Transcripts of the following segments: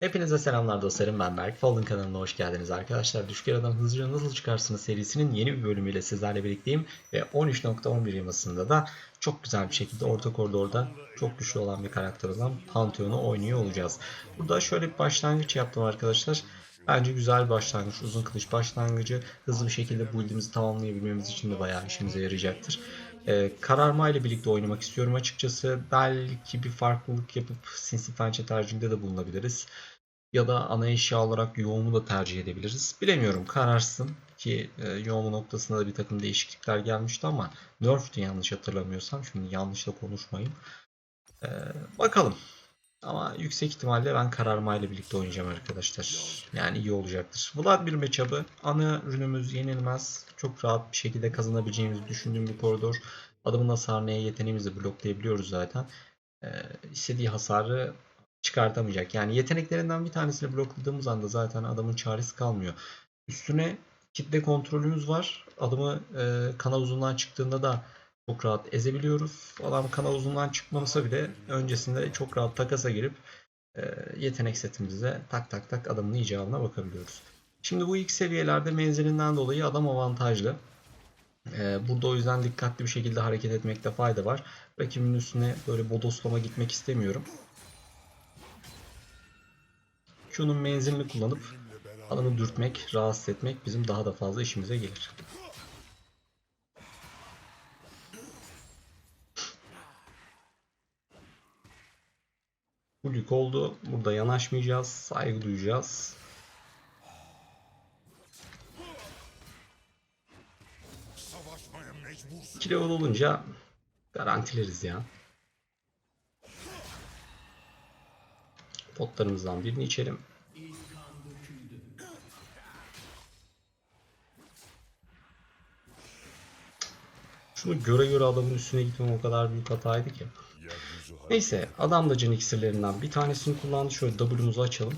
Hepinize selamlar dostlarım ben Berk. Fallen kanalına hoş geldiniz arkadaşlar. Düşker Adam Hızlıca Nasıl Çıkarsınız serisinin yeni bir bölümüyle sizlerle birlikteyim. Ve 13.11 yamasında da çok güzel bir şekilde orta koridorda çok güçlü olan bir karakter olan Pantheon'u oynuyor olacağız. Burada şöyle bir başlangıç yaptım arkadaşlar. Bence güzel bir başlangıç. Uzun kılıç başlangıcı. Hızlı bir şekilde build'imizi tamamlayabilmemiz için de bayağı işimize yarayacaktır. Ee, kararma ile birlikte oynamak istiyorum açıkçası. Belki bir farklılık yapıp sinsi pençe tercihinde de bulunabiliriz. Ya da ana eşya olarak yoğumu da tercih edebiliriz. Bilemiyorum kararsın ki e, yoğumu noktasında da bir takım değişiklikler gelmişti ama nerf'tü yanlış hatırlamıyorsam. Şimdi yanlış da konuşmayayım. Ee, bakalım. Ama yüksek ihtimalle ben kararma ile birlikte oynayacağım arkadaşlar. Yani iyi olacaktır. Vlad bir matchup'ı. Ana ürünümüz yenilmez. Çok rahat bir şekilde kazanabileceğimizi düşündüğüm bir koridor. Adamın hasarını neye yeteneğimizi bloklayabiliyoruz zaten. Ee, istediği hasarı çıkartamayacak. Yani yeteneklerinden bir tanesini blokladığımız anda zaten adamın çaresi kalmıyor. Üstüne kitle kontrolümüz var. Adamı e, kanal uzundan çıktığında da çok rahat ezebiliyoruz. Adam kanal uzundan çıkmamasa bile öncesinde çok rahat takasa girip e, yetenek setimize tak tak tak adamın icabına bakabiliyoruz. Şimdi bu ilk seviyelerde menzilinden dolayı adam avantajlı. E, burada o yüzden dikkatli bir şekilde hareket etmekte fayda var. Rakibin üstüne böyle bodoslama gitmek istemiyorum. Q'nun menzilini kullanıp adamı dürtmek, rahatsız etmek bizim daha da fazla işimize gelir. Bu yük oldu. Burada yanaşmayacağız. Saygı duyacağız. 2 level olunca garantileriz ya. Potlarımızdan birini içelim. Şunu göre göre adamın üstüne gitmem o kadar büyük hataydı ki. Neyse adam da can iksirlerinden bir tanesini kullandı. Şöyle W'muzu açalım.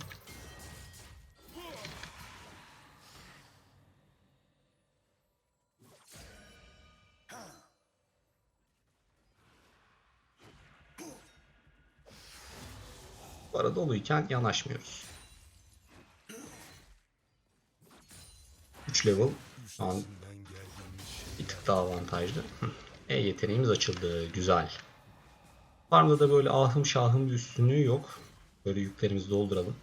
Doluyken yanaşmıyoruz. 3 level şu an bir tık daha avantajlı. E yeteneğimiz açıldı. Güzel. Farmda da böyle ahım şahım bir üstünlüğü yok. Böyle yüklerimizi dolduralım.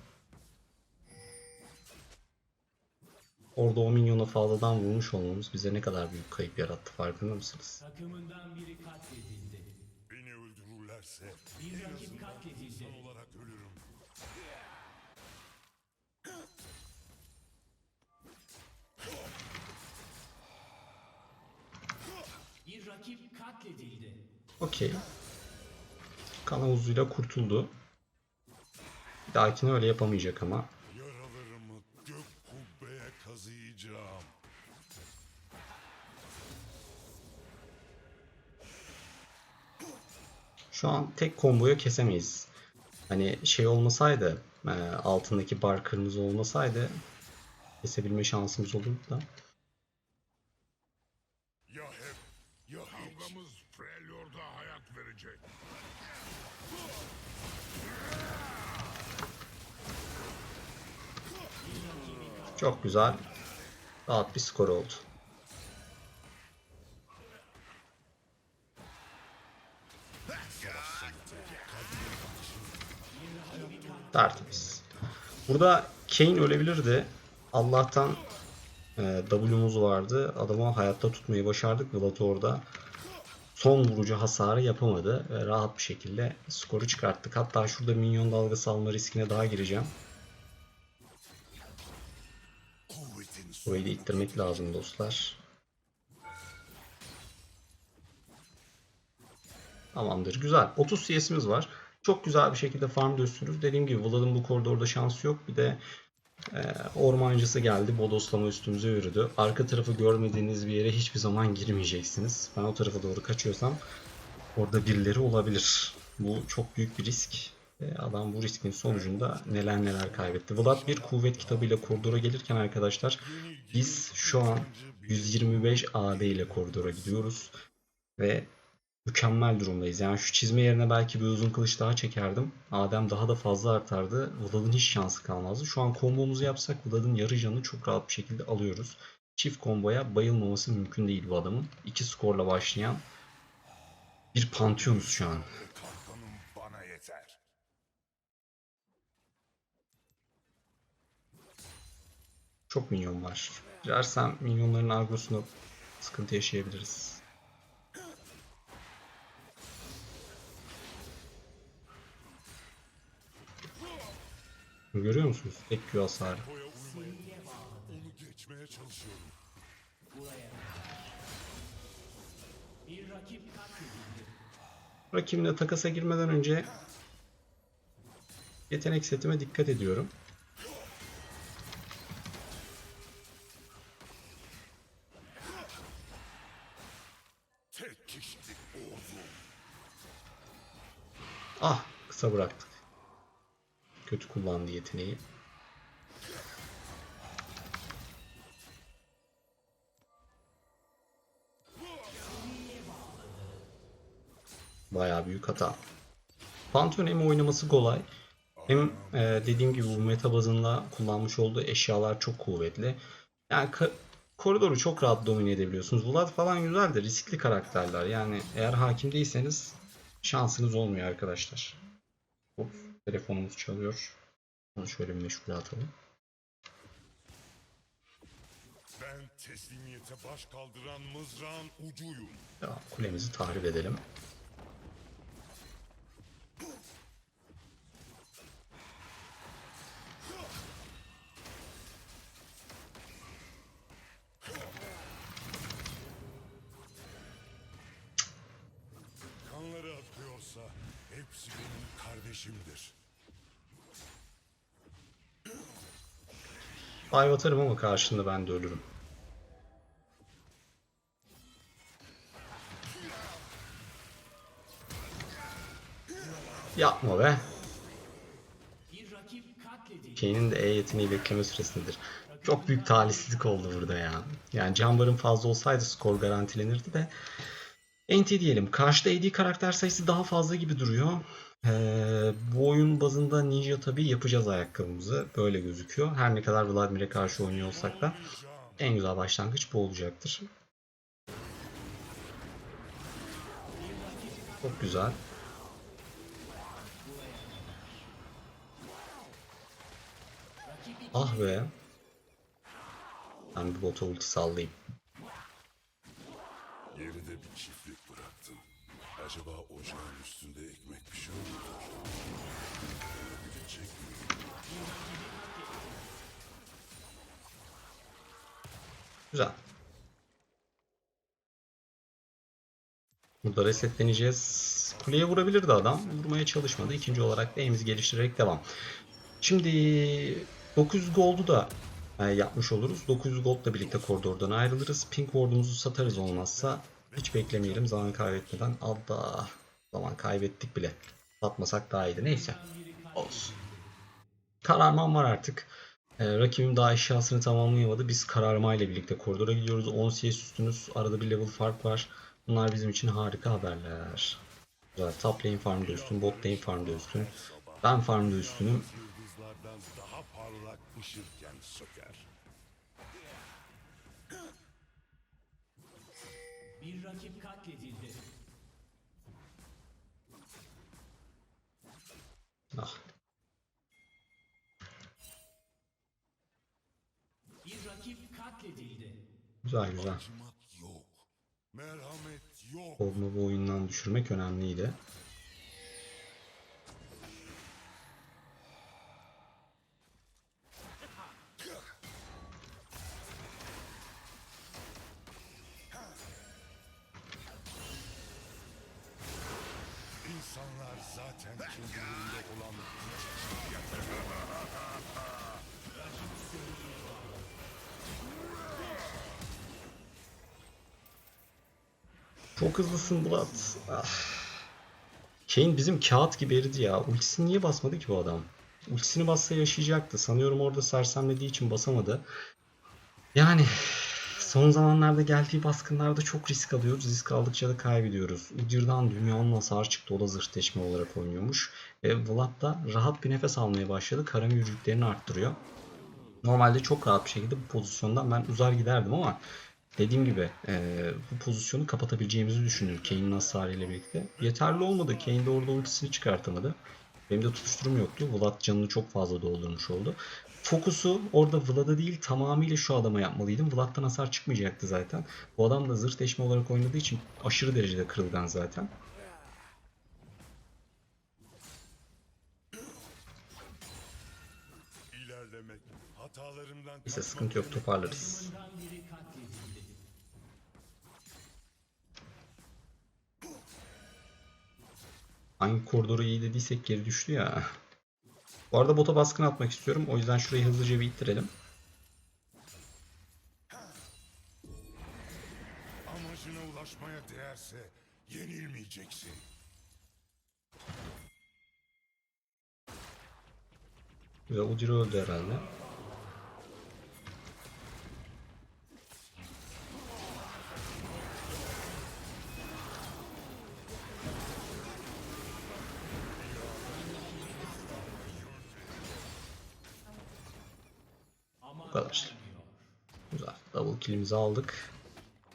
Orada o minyona fazladan vurmuş olmamız bize ne kadar büyük kayıp yarattı farkında mısınız? Takımından biri katledildi. beni öldürürlerse Bir rakip katledildi. olarak ölürüm. Okey. Kan havuzuyla kurtuldu. Bir dahakine öyle yapamayacak ama. Yaralarımı gök kubbeye kazıyacağım. Şu an tek komboyu kesemeyiz. Hani şey olmasaydı, e, altındaki bar kırmızı olmasaydı kesebilme şansımız olurdu da. Ya hep hiç. Kavgamız Freljord'a hayat verecek. Çok güzel. Rahat bir skor oldu. Tertemiz. Burada Kane ölebilirdi. Allah'tan e, W'muz vardı. Adamı hayatta tutmayı başardık. Vlad orada son vurucu hasarı yapamadı. Ve rahat bir şekilde skoru çıkarttık. Hatta şurada minyon dalgası alma riskine daha gireceğim. Burayı da ittirmek lazım dostlar. Tamamdır. Güzel. 30 CS'imiz var. Çok güzel bir şekilde farm dönsünüz. Dediğim gibi Vlad'ın bu koridorda şansı yok. Bir de e, ormancısı geldi. Bodoslama üstümüze yürüdü. Arka tarafı görmediğiniz bir yere hiçbir zaman girmeyeceksiniz. Ben o tarafa doğru kaçıyorsam orada birileri olabilir. Bu çok büyük bir risk. Ve adam bu riskin sonucunda neler neler kaybetti. Vlad bir kuvvet kitabıyla koridora gelirken arkadaşlar biz şu an 125 AD ile koridora gidiyoruz. Ve mükemmel durumdayız. Yani şu çizme yerine belki bir uzun kılıç daha çekerdim. Adem daha da fazla artardı. Vlad'ın hiç şansı kalmazdı. Şu an kombomuzu yapsak Vlad'ın yarı canını çok rahat bir şekilde alıyoruz. Çift komboya bayılmaması mümkün değil bu adamın. İki skorla başlayan bir Pantheon'uz şu an. Çok minyon var. Girersem minyonların agrosunda sıkıntı yaşayabiliriz. Görüyor musunuz? Tek Q hasarı. Rakibimle takasa girmeden önce yetenek setime dikkat ediyorum. Ah kısa bıraktık. Kötü kullandı yeteneği. Bayağı büyük hata. Pantheon hem oynaması kolay hem e, dediğim gibi bu meta bazında kullanmış olduğu eşyalar çok kuvvetli. Yani koridoru çok rahat domine edebiliyorsunuz. Vlad falan güzel de riskli karakterler. Yani eğer hakim değilseniz şansınız olmuyor arkadaşlar. Hop, telefonumuz çalıyor. Onu şöyle bir meşgule atalım. Ben teslimiyete baş kaldıran mızrağın ucuyum. Ya, kulemizi tahrip edelim. Kardeşimdir. Dive atarım ama karşında ben de ölürüm. Yapma be. Kane'in de E yeteneği bekleme süresindedir. Çok büyük talihsizlik oldu burada ya. Yani Cambar'ın fazla olsaydı skor garantilenirdi de. NT diyelim. Karşıda AD karakter sayısı daha fazla gibi duruyor. Ee, bu oyun bazında Ninja tabii yapacağız ayakkabımızı. Böyle gözüküyor. Her ne kadar Vladimir'e karşı oynuyor olsak da en güzel başlangıç bu olacaktır. Çok güzel. Ah be. Ben bir bota ulti sallayayım. Geride bir çiftlik. Acaba ocağın üstünde ekmek pişiyor mudur? Olabilecek mi? Güzel. Burada resetleneceğiz. Kuleye vurabilirdi adam. Vurmaya çalışmadı. İkinci olarak da aim'imizi geliştirerek devam. Şimdi 900 gold'u da e, yapmış oluruz. 900 gold'la birlikte koridordan ayrılırız. Pink ward'umuzu satarız olmazsa. Hiç beklemeyelim zaman kaybetmeden. Allah. Zaman kaybettik bile. Satmasak daha iyiydi. Neyse. Olsun. Kararmam var artık. Ee, rakibim daha eşyasını tamamlayamadı. Biz kararmayla birlikte koridora gidiyoruz. 10 CS üstünüz. Arada bir level fark var. Bunlar bizim için harika haberler. Güzel. Top lane farmda üstün. Bot lane farmda üstün. Ben farmda üstünüm. Bir rakip katledildi. Ah. Bir rakip katledildi. Güzel güzel. Acımak yok. Merhamet yok. Kovma bu oyundan düşürmek önemliydi. Çok hızlısın Bulat. Ah. Kane bizim kağıt gibi eridi ya. Ultisini niye basmadı ki bu adam? Ultisini bassa yaşayacaktı. Sanıyorum orada sersemlediği için basamadı. Yani son zamanlarda geldiği baskınlarda çok risk alıyoruz. Risk aldıkça da kaybediyoruz. Udir'dan dünyanın hasar çıktı. O da zırh olarak oynuyormuş. Ve Vlad da rahat bir nefes almaya başladı. Karami yürüyüşlerini arttırıyor. Normalde çok rahat bir şekilde bu pozisyondan ben uzar giderdim ama dediğim gibi e, bu pozisyonu kapatabileceğimizi düşünüyorum Kane'in hasarıyla birlikte. Yeterli olmadı. Kane de orada ultisini çıkartamadı. Benim de tutuşturum yoktu. Vlad canını çok fazla doldurmuş oldu. Fokusu orada Vlad'a değil tamamıyla şu adama yapmalıydım. Vlad'dan hasar çıkmayacaktı zaten. Bu adam da zırh deşme olarak oynadığı için aşırı derecede kırılgan zaten. İlerlemek, hatalarımdan Neyse sıkıntı yok toparlarız. Hangi koridoru iyi dediysek geri düştü ya. Bu arada bota baskın atmak istiyorum. O yüzden şurayı hızlıca bir ittirelim. Amacına ulaşmaya değerse yenilmeyeceksin. Ve Udyr öldü herhalde. Kill'imizi aldık.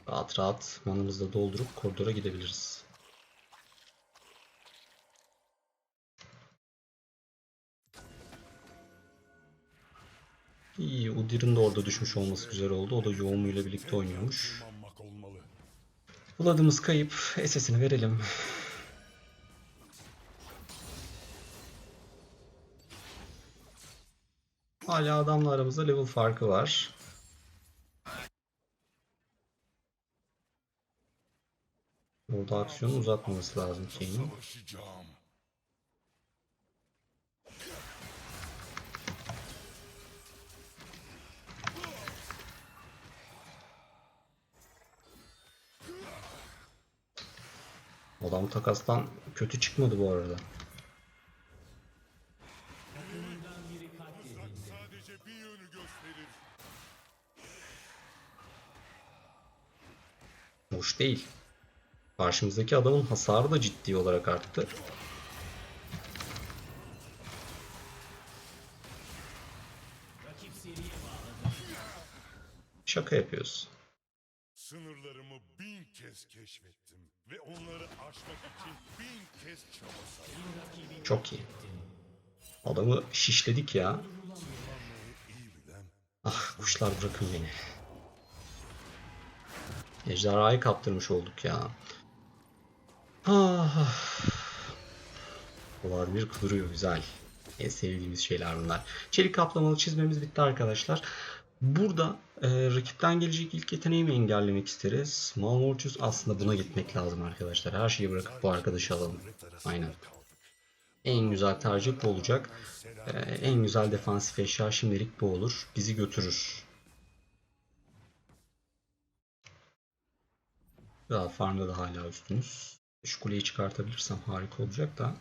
Rahat rahat manımızı da doldurup koridora gidebiliriz. İyi, Udyr'ın da orada düşmüş olması güzel oldu. O da Yoğumu ile birlikte oynuyormuş. Vlad'ımız kayıp. SS'ini verelim. Hala adamla aramızda level farkı var. Orada aksiyonu uzatmaması lazım. Savaşacağım. Adam takastan kötü çıkmadı bu arada. Hoş değil. Karşımızdaki adamın hasarı da ciddi olarak arttı. Şaka yapıyoruz. Sınırlarımı bin kez keşfettim. Ve onları aşmak için bin kez çaba Çok iyi. Adamı şişledik ya. Ah kuşlar bırakın beni. Ejderhayı kaptırmış olduk ya. Ah. Dolar bir kıvırıyor güzel. En sevdiğimiz şeyler bunlar. Çelik kaplamalı çizmemiz bitti arkadaşlar. Burada e, rakipten gelecek ilk yeteneği mi engellemek isteriz? Malmortius aslında buna gitmek lazım arkadaşlar. Her şeyi bırakıp bu arkadaşı alalım. Aynen. En güzel tercih bu olacak. Ee, en güzel defansif eşya şimdilik bu olur. Bizi götürür. Daha farmda da hala üstünüz. Şu kuleyi çıkartabilirsem harika olacak da.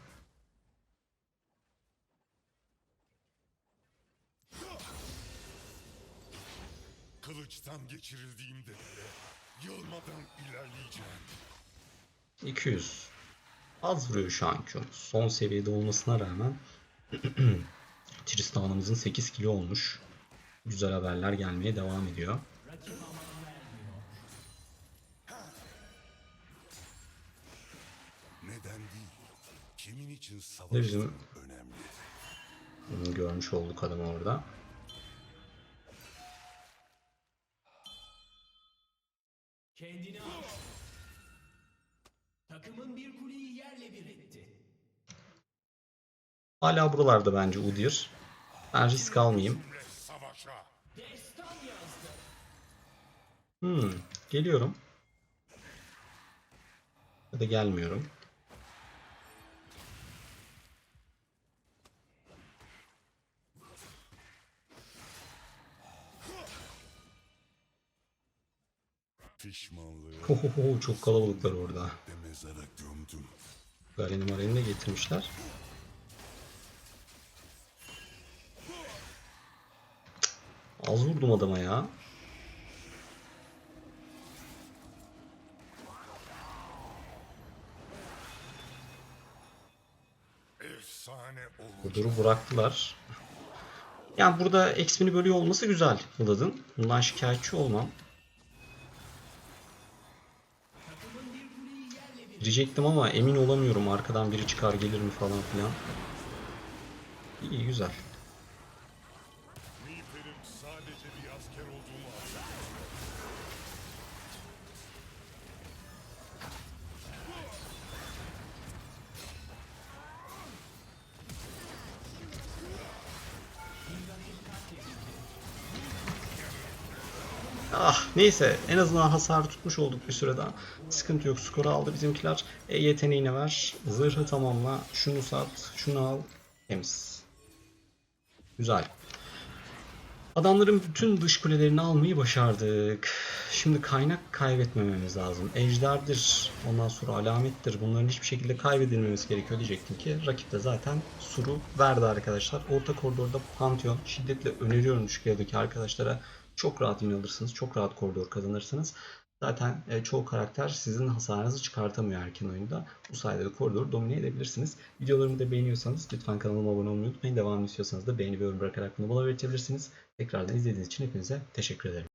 kılıçtan geçirildiğimde bile yılmadan ilerleyeceğim. 200. Az vuruyor şu anki o. Son seviyede olmasına rağmen Tristan'ımızın 8 kilo olmuş. Güzel haberler gelmeye devam ediyor. Kimin için Ne bizim- önemli. Bunu görmüş olduk adamı orada. Kendini al. Takımın bir kuleyi yerle bir etti. Hala buralarda bence Udyr. Ben risk almayayım. Hmm, geliyorum. Ya da gelmiyorum. Hohoho çok kalabalıklar orada. Galen Maren'i getirmişler. Az vurdum adama ya. Kudur'u bıraktılar. Yani burada XP'ni bölüyor olması güzel Vlad'ın. Bundan şikayetçi olmam. Diyecektim ama emin olamıyorum arkadan biri çıkar gelir mi falan filan. İyi güzel. Ah neyse en azından hasar tutmuş olduk bir süreden. Sıkıntı yok skoru aldı bizimkiler. E yeteneğini ver. Zırhı tamamla. Şunu sat. Şunu al. Temiz. Güzel. Adamların bütün dış kulelerini almayı başardık. Şimdi kaynak kaybetmememiz lazım. Ejderdir, ondan sonra alamettir. Bunların hiçbir şekilde kaybedilmemesi gerekiyor diyecektim ki. Rakip de zaten suru verdi arkadaşlar. Orta koridorda Pantheon şiddetle öneriyorum yerdeki arkadaşlara. Çok rahat win alırsınız. Çok rahat koridor kazanırsınız. Zaten e, çoğu karakter sizin hasarınızı çıkartamıyor erken oyunda. Bu sayede de koridoru domine edebilirsiniz. Videolarımı da beğeniyorsanız lütfen kanalıma abone olmayı unutmayın. Devamını istiyorsanız da beğeni ve yorum bırakarak bunu bana belirtebilirsiniz. Tekrardan izlediğiniz için hepinize teşekkür ederim.